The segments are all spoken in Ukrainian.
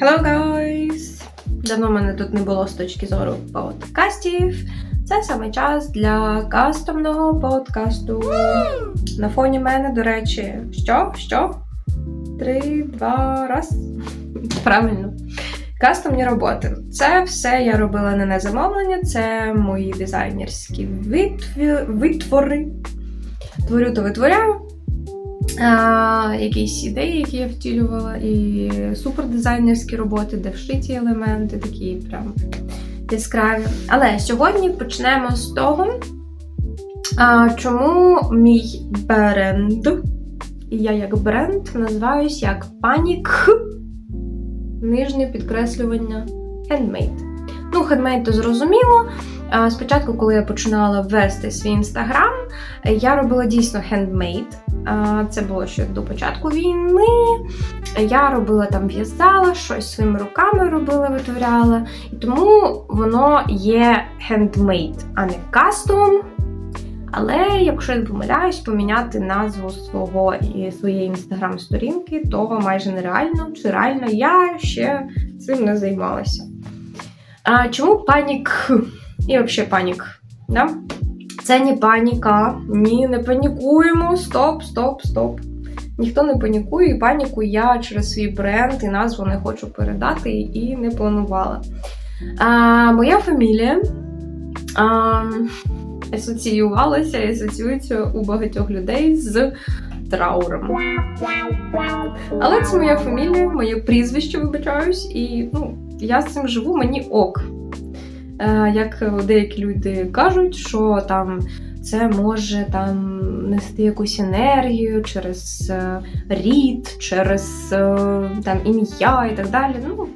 Hello, guys! Давно мене тут не було з точки зору подкастів. Це саме час для кастомного подкасту. На фоні мене, до речі, що? Що? Три, два, раз. Правильно. Кастомні роботи. Це все я робила не на замовлення, це мої дизайнерські витвори. Творю то витворяю. Якісь ідеї, які я втілювала, і супердизайнерські роботи, де вшиті елементи, такі прям яскраві. Але сьогодні почнемо з того, чому мій бренд, і я як бренд називаюсь як Panic, нижнє підкреслювання handmade. Ну, handmade то зрозуміло. Спочатку, коли я починала вести свій інстаграм, я робила дійсно. А, Це було ще до початку війни. Я робила там в'язала, щось своїми руками робила, витворяла. І тому воно є handmade, а не custom. Але якщо я не помиляюсь, поміняти назву свого і своєї інстаграм-сторінки, то майже нереально чи реально я ще цим не займалася. А чому панік і взагалі панік? Да? Це не паніка. Ні, не панікуємо. Стоп, стоп, стоп. Ніхто не панікує, і паніку я через свій бренд і назву не хочу передати і не планувала. А, моя фамілія а, асоціювалася і асоціюється у багатьох людей з трауром. Але це моя фамілія, моє прізвище, вибачаюсь, і ну, я з цим живу, мені ок. Е, як деякі люди кажуть, що там це може там нести якусь енергію через е, рід, через е, там ім'я і так далі. Ну,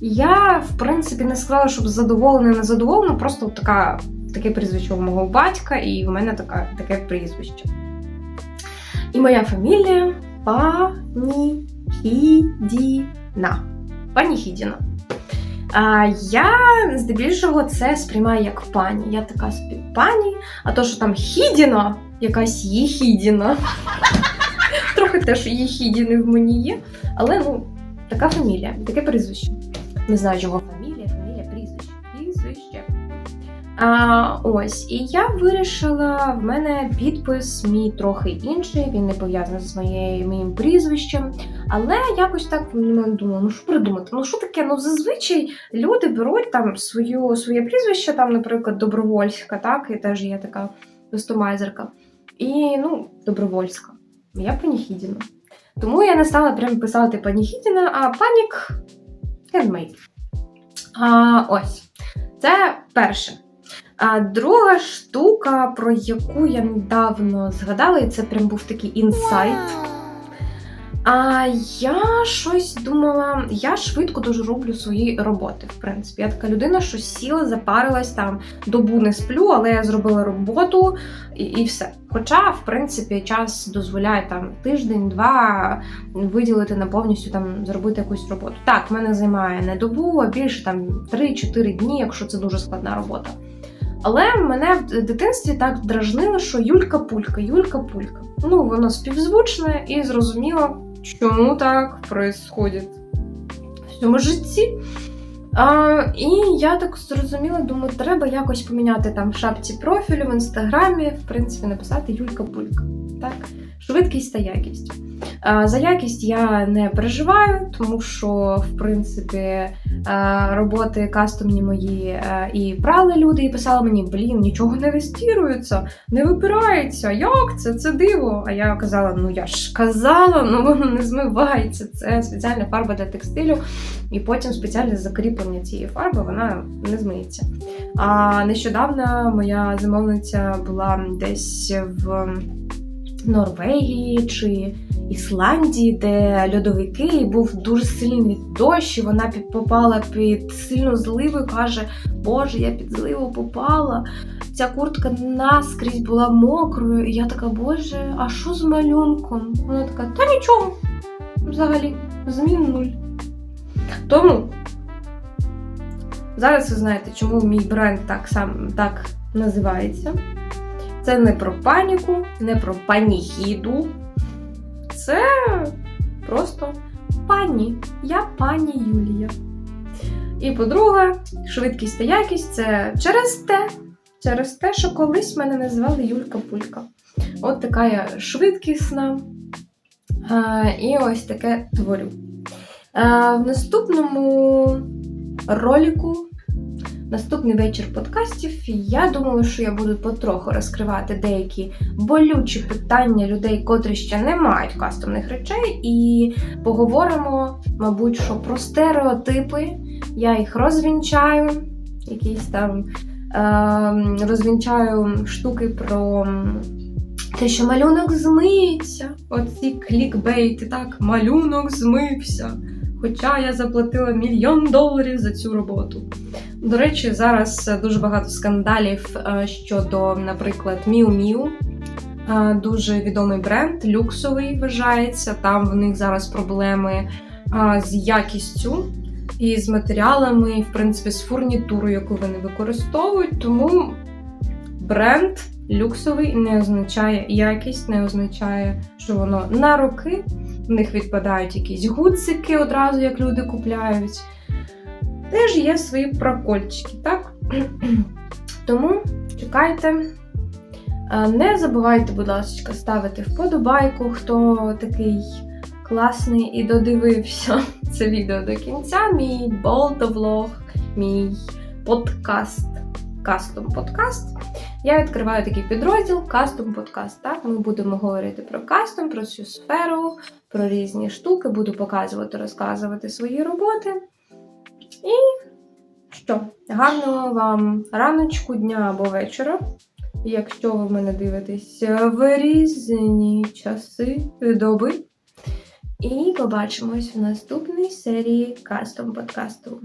я, в принципі, не сказала, щоб задоволена, не задоволена, просто така, таке прізвище у мого батька, і в мене така, таке прізвище. І моя фамілія Паніхідіна. Паніхідіна. А я здебільшого це сприймаю як пані. Я така собі пані, а то, що там хідіна, якась їхідіна. Трохи теж їхідіни в мені є. Але ну, така фамілія, таке прізвище. Не знаю, чого А, ось, і я вирішила, в мене підпис мій трохи інший, він не пов'язаний з моєю моїм прізвищем. Але якось так ну, думала, ну що придумати? Ну що таке? Ну зазвичай люди беруть там свою, своє прізвище, там, наприклад, Добровольська, так, і теж є така кастомайзерка. І ну, Добровольська. Я Паніхідіна. Тому я не стала прям писати Паніхідіна, а Панік Handmade. А, ось. Це перше. А друга штука, про яку я недавно згадала, і це прям був такий інсайт. А я щось думала, я швидко дуже роблю свої роботи, в принципі. Я така людина, що сіла, запарилась там, добу не сплю, але я зробила роботу і, і все. Хоча, в принципі, час дозволяє там тиждень-два виділити на повністю там зробити якусь роботу. Так, в мене займає не добу, а більше там 3-4 дні, якщо це дуже складна робота. Але мене в дитинстві так дражнило, що Юлька Пулька, Юлька Пулька. Ну, воно співзвучне і зрозуміло, чому так відбувається в цьому житті. А, і я так зрозуміла, думаю, треба якось поміняти там в шапці профілю в інстаграмі, в принципі, написати Юлька Пулька. Так? Швидкість та якість. За якість я не переживаю, тому що, в принципі, е, роботи кастомні мої е, і брали люди, і писали мені, блін, нічого не вестірується, не випирається. Як це? Це диво. А я казала: ну я ж казала, ну воно не змивається. Це спеціальна фарба для текстилю, і потім спеціальне закріплення цієї фарби вона не змиється. А нещодавно моя замовниця була десь в Норвегії чи Ісландії, де льодовики, і був дуже сильний дощ, і вона попала під сильну зливу і каже: Боже, я під зливу попала. Ця куртка наскрізь була мокрою. І я така, Боже, а що з малюнком? Вона така, та нічого. Взагалі, змін нуль. Тому зараз ви знаєте, чому мій бренд так сам так називається. Це не про паніку, не про паніхіду. Це просто пані. Я пані Юлія. І по-друге, швидкість та якість це через те, через те, що колись мене називали Юлька Пулька. От така я швидкісна. А, і ось таке творю. А, в наступному ролику, наступний вечір подкастів, я думаю, що я буду потроху розкривати деякі болючі питання людей, котрі ще не мають кастомних речей, і поговоримо, мабуть, що про стереотипи. Я їх розвінчаю, якісь там е, розвінчаю штуки про те, що малюнок змився. Оці клікбейти, так, малюнок змився. Хоча я заплатила мільйон доларів за цю роботу. До речі, зараз е, дуже багато скандалів е, щодо, наприклад, Miu Miu. Е, Дуже відомий бренд, люксовий вважається. Там в них зараз проблеми з якістю і з матеріалами, і, в принципі, з фурнітурою, яку вони використовують. Тому бренд люксовий не означає якість, не означає, що воно на роки. В них відпадають якісь гудзики одразу, як люди купляють. Теж є свої прокольчики, так? Тому чекайте. Не забувайте, будь ласка, ставити вподобайку, хто такий класний і додивився це відео до кінця. Мій болтовлог, мій подкаст, кастом подкаст. Я відкриваю такий підрозділ кастом подкаст. Так, ми будемо говорити про кастом, про цю сферу, про різні штуки, буду показувати, розказувати свої роботи. І що? Гарного вам раночку, дня або вечора. Якщо ви мене дивитесь в різні часи доби. І побачимось в наступній серії кастом подкасту.